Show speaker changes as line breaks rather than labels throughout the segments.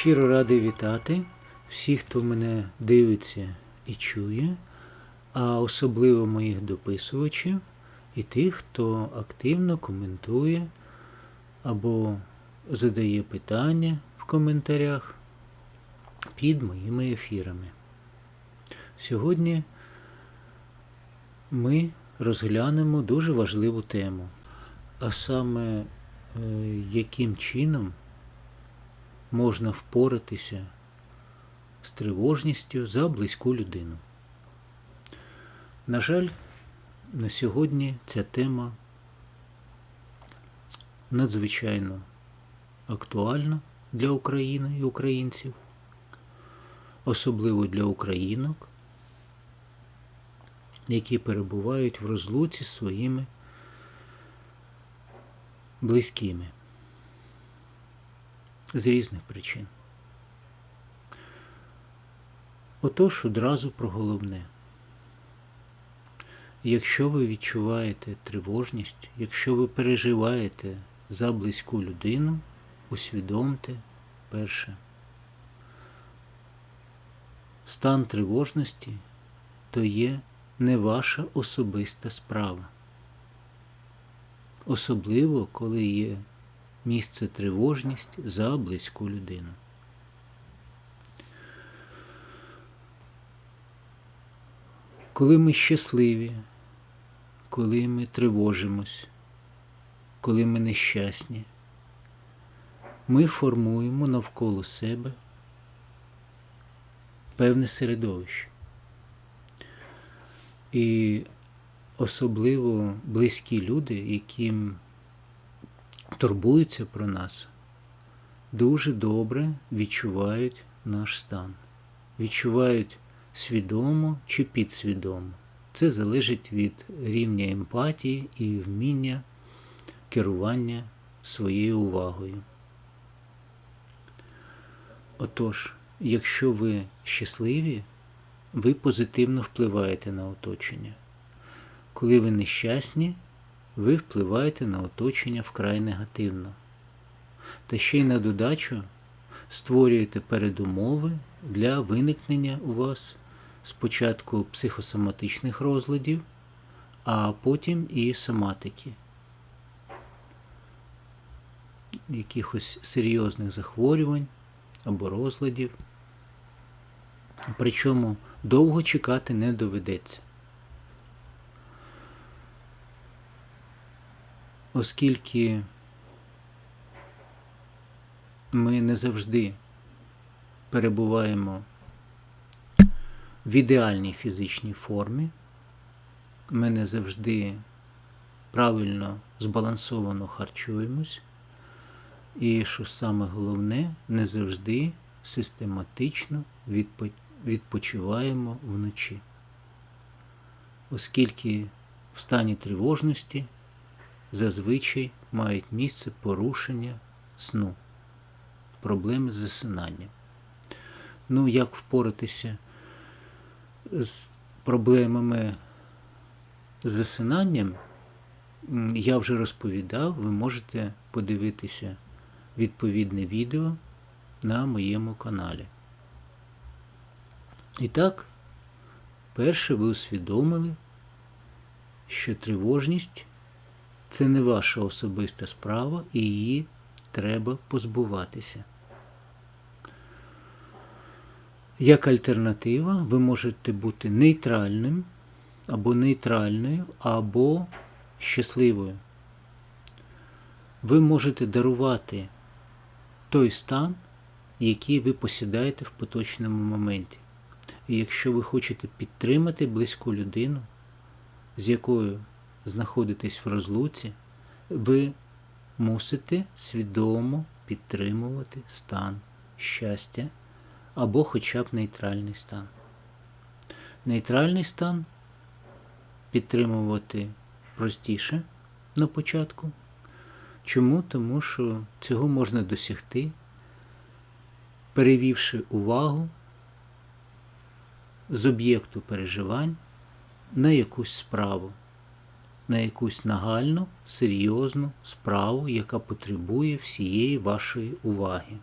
Щиро радий вітати всіх, хто мене дивиться і чує, а особливо моїх дописувачів і тих, хто активно коментує або задає питання в коментарях під моїми ефірами. Сьогодні ми розглянемо дуже важливу тему, а саме е, яким чином можна впоратися з тривожністю за близьку людину. На жаль, на сьогодні ця тема надзвичайно актуальна для України і українців, особливо для українок, які перебувають в розлуці з своїми близькими з різних причин. Отож одразу про головне. Якщо ви відчуваєте тривожність, якщо ви переживаєте за близьку людину, усвідомте перше. Стан тривожності то є не ваша особиста справа. Особливо, коли є місце тривожність за близьку людину. Коли ми щасливі, коли ми тривожимось, коли ми нещасні, ми формуємо навколо себе певне середовище. І особливо близькі люди, яким турбуються про нас, дуже добре відчувають наш стан. Відчувають свідомо чи підсвідомо. Це залежить від рівня емпатії і вміння керування своєю увагою. Отож, якщо ви щасливі, ви позитивно впливаєте на оточення. Коли ви нещасні, ви впливаєте на оточення вкрай негативно. Та ще й на додачу створюєте передумови для виникнення у вас спочатку психосоматичних розладів, а потім і соматики, якихось серйозних захворювань або розладів. Причому довго чекати не доведеться. Оскільки ми не завжди перебуваємо в ідеальній фізичній формі, ми не завжди правильно збалансовано харчуємось, і, що саме головне, не завжди систематично відпочиваємо вночі. Оскільки в стані тривожності зазвичай мають місце порушення сну, проблеми з засинанням. Ну, як впоратися з проблемами з засинанням, я вже розповідав, ви можете подивитися відповідне відео на моєму каналі. І так, перше ви усвідомили, що тривожність це не ваша особиста справа і її треба позбуватися. Як альтернатива, ви можете бути нейтральним, або нейтральною, або щасливою. Ви можете дарувати той стан, який ви посідаєте в поточному моменті. І якщо ви хочете підтримати близьку людину, з якою знаходитесь в розлуці, ви мусите свідомо підтримувати стан щастя або хоча б нейтральний стан. Нейтральний стан підтримувати простіше на початку. Чому? Тому що цього можна досягти, перевівши увагу з об'єкту переживань на якусь справу, на якусь нагальну, серйозну справу, яка потребує всієї вашої уваги.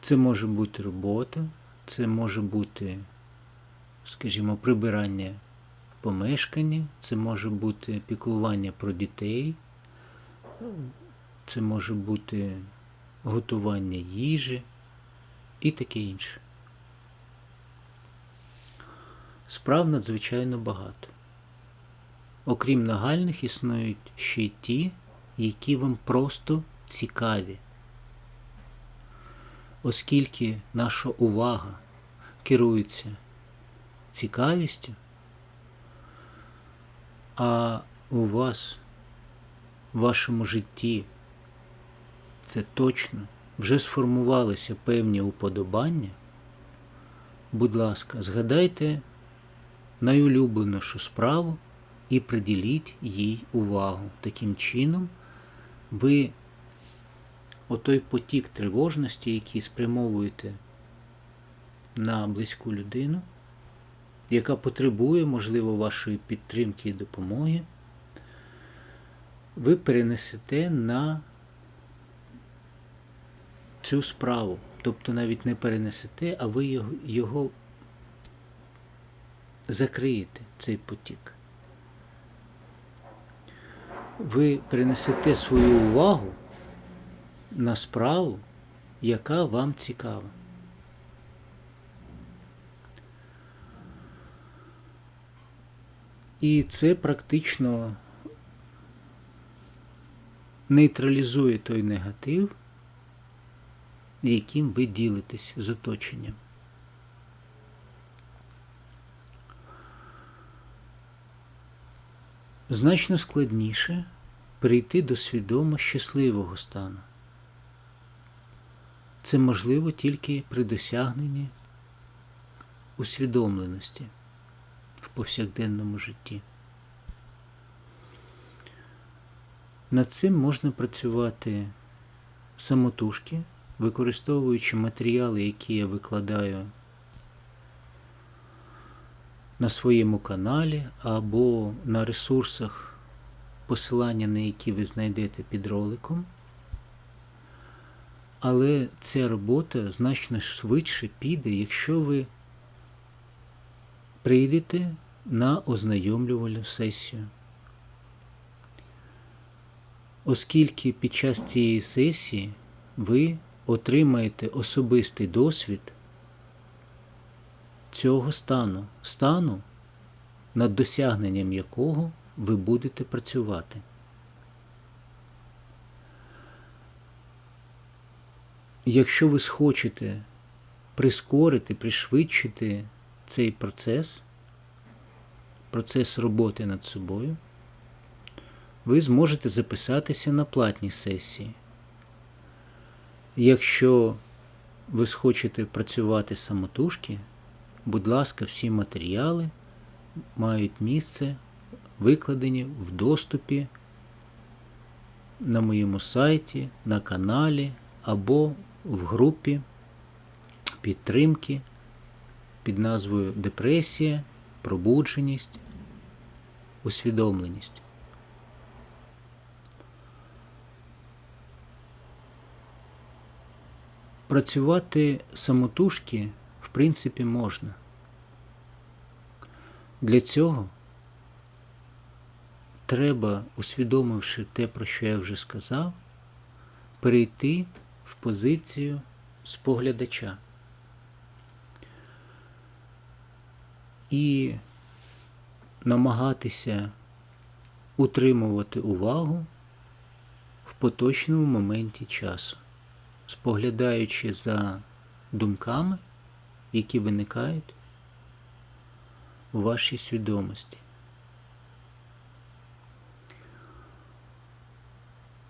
Це може бути робота, це може бути, скажімо, прибирання помешкання, це може бути піклування про дітей, це може бути готування їжі і таке інше. Справ надзвичайно багато. Окрім нагальних, існують ще й ті, які вам просто цікаві. Оскільки наша увага керується цікавістю, а у вас в вашому житті це точно вже сформувалися певні уподобання, будь ласка, згадайте найулюбленішу справу і приділіть їй увагу. Таким чином, ви отой потік тривожності, який спрямовуєте на близьку людину, яка потребує, можливо, вашої підтримки і допомоги, ви перенесете на цю справу. Тобто навіть не перенесете, а ви його, закриєте, цей потік. Ви перенесете свою увагу на справу, яка вам цікава. І це практично нейтралізує той негатив, яким ви ділитесь з оточенням. Значно складніше прийти до свідомо щасливого стану. Це можливо тільки при досягненні усвідомленості в повсякденному житті. Над цим можна працювати самотужки, використовуючи матеріали, які я викладаю на своєму каналі або на ресурсах, посилання на які ви знайдете під роликом. Але ця робота значно швидше піде, якщо ви прийдете на ознайомлювальну сесію. Оскільки під час цієї сесії ви отримаєте особистий досвід цього стану, стану, над досягненням якого ви будете працювати. Якщо ви схочете прискорити, пришвидшити цей процес, процес роботи над собою, ви зможете записатися на платні сесії. Якщо ви схочете працювати самотужки, будь ласка, всі матеріали мають місце, викладені в доступі на моєму сайті, на каналі або в групі підтримки під назвою Депресія, пробудженість, усвідомленість. Працювати самотужки, в принципі, можна. Для цього треба, усвідомивши те, про що я вже сказав, перейти в позицію споглядача. І намагатися утримувати увагу в поточному моменті часу, споглядаючи за думками, які виникають у вашій свідомості.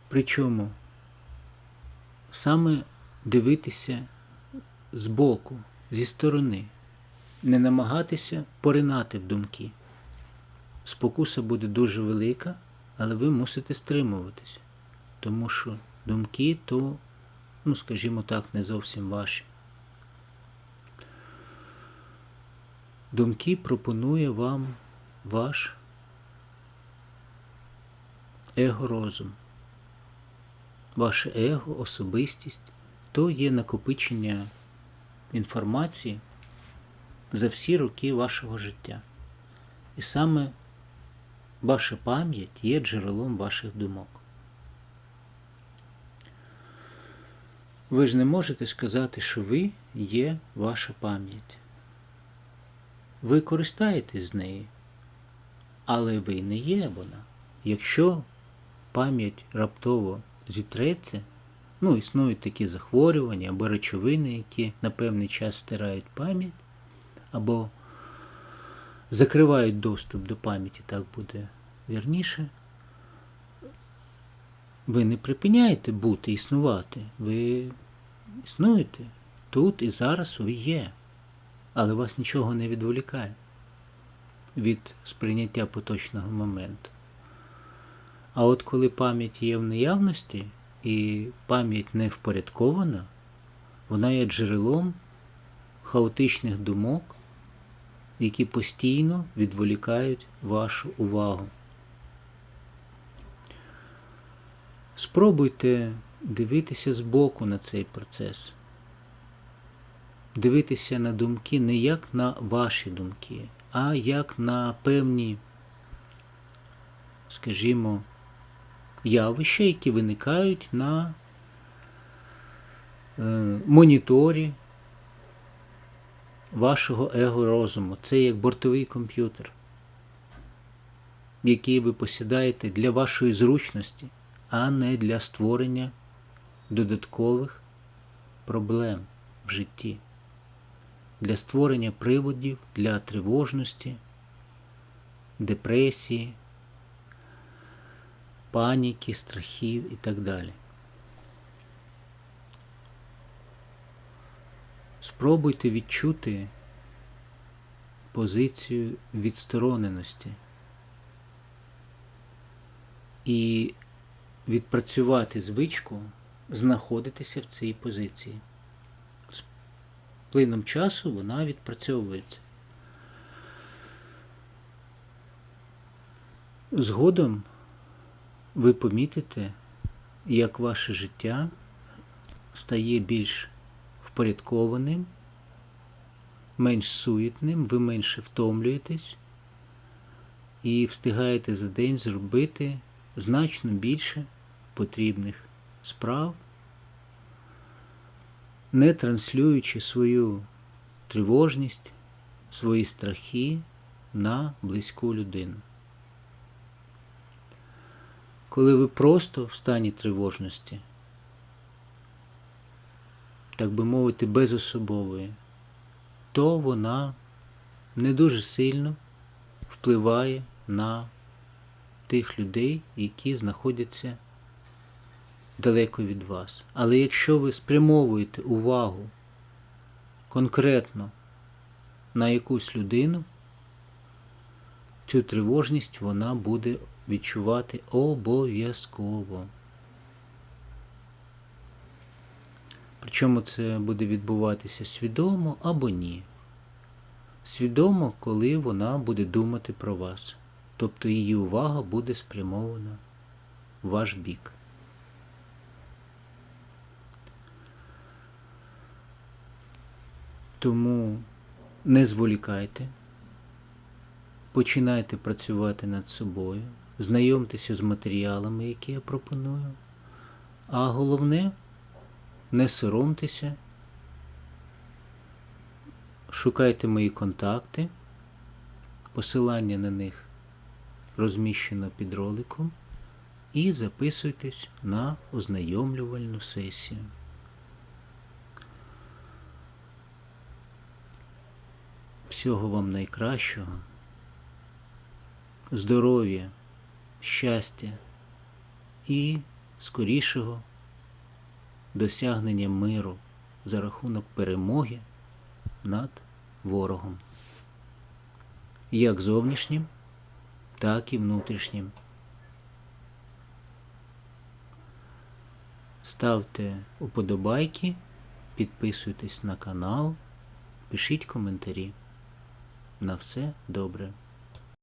Причому саме дивитися збоку, зі сторони, не намагатися поринати в думки. Спокуса буде дуже велика, але ви мусите стримуватися, тому що думки то, ну, скажімо так, не зовсім ваші. Думки пропонує вам ваш его-розум, ваше его, особистість, то є накопичення інформації за всі роки вашого життя. І саме ваша пам'ять є джерелом ваших думок. Ви ж не можете сказати, що ви є ваша пам'ять. Ви користаєтесь з нею, але ви не є вона. Якщо пам'ять раптово зітреться, ну, існують такі захворювання або речовини, які на певний час стирають пам'ять, або закривають доступ до пам'яті, так буде вірніше. Ви не припиняєте бути, існувати. Ви існуєте. Тут і зараз ви є. Але вас нічого не відволікає від сприйняття поточного моменту. А от коли пам'ять є в наявності і пам'ять не впорядкована, вона є джерелом хаотичних думок, які постійно відволікають вашу увагу. Спробуйте дивитися збоку на цей процес. Дивитися на думки не як на ваші думки, а як на певні, скажімо, явища, які виникають на е, моніторі вашого его-розуму. Це як бортовий комп'ютер, який ви посідаєте для вашої зручності, а не для створення додаткових проблем в житті, для створення приводів для тривожності, депресії, паніки, страхів і так далі. Спробуйте відчути позицію відстороненості і відпрацювати звичку знаходитися в цій позиції. Плином часу вона відпрацьовується. Згодом ви помітите, як ваше життя стає більш впорядкованим, менш суетним, ви менше втомлюєтесь і встигаєте за день зробити значно більше потрібних справ, не транслюючи свою тривожність, свої страхи на близьку людину. Коли ви просто в стані тривожності, так би мовити, безособової, то вона не дуже сильно впливає на тих людей, які знаходяться далеко від вас. Але якщо ви спрямовуєте увагу конкретно на якусь людину, цю тривожність вона буде відчувати обов'язково. Причому це буде відбуватися свідомо або ні. Свідомо, коли вона буде думати про вас. Тобто її увага буде спрямована в ваш бік. Тому не зволікайте, починайте працювати над собою, знайомтеся з матеріалами, які я пропоную, а головне не соромтеся, шукайте мої контакти, посилання на них розміщено під роликом, і записуйтесь на ознайомлювальну сесію. Всього вам найкращого, здоров'я, щастя і скорішого досягнення миру за рахунок перемоги над ворогом, як зовнішнім, так і внутрішнім. Ставте уподобайки, підписуйтесь на канал, пишіть коментарі. На все добре.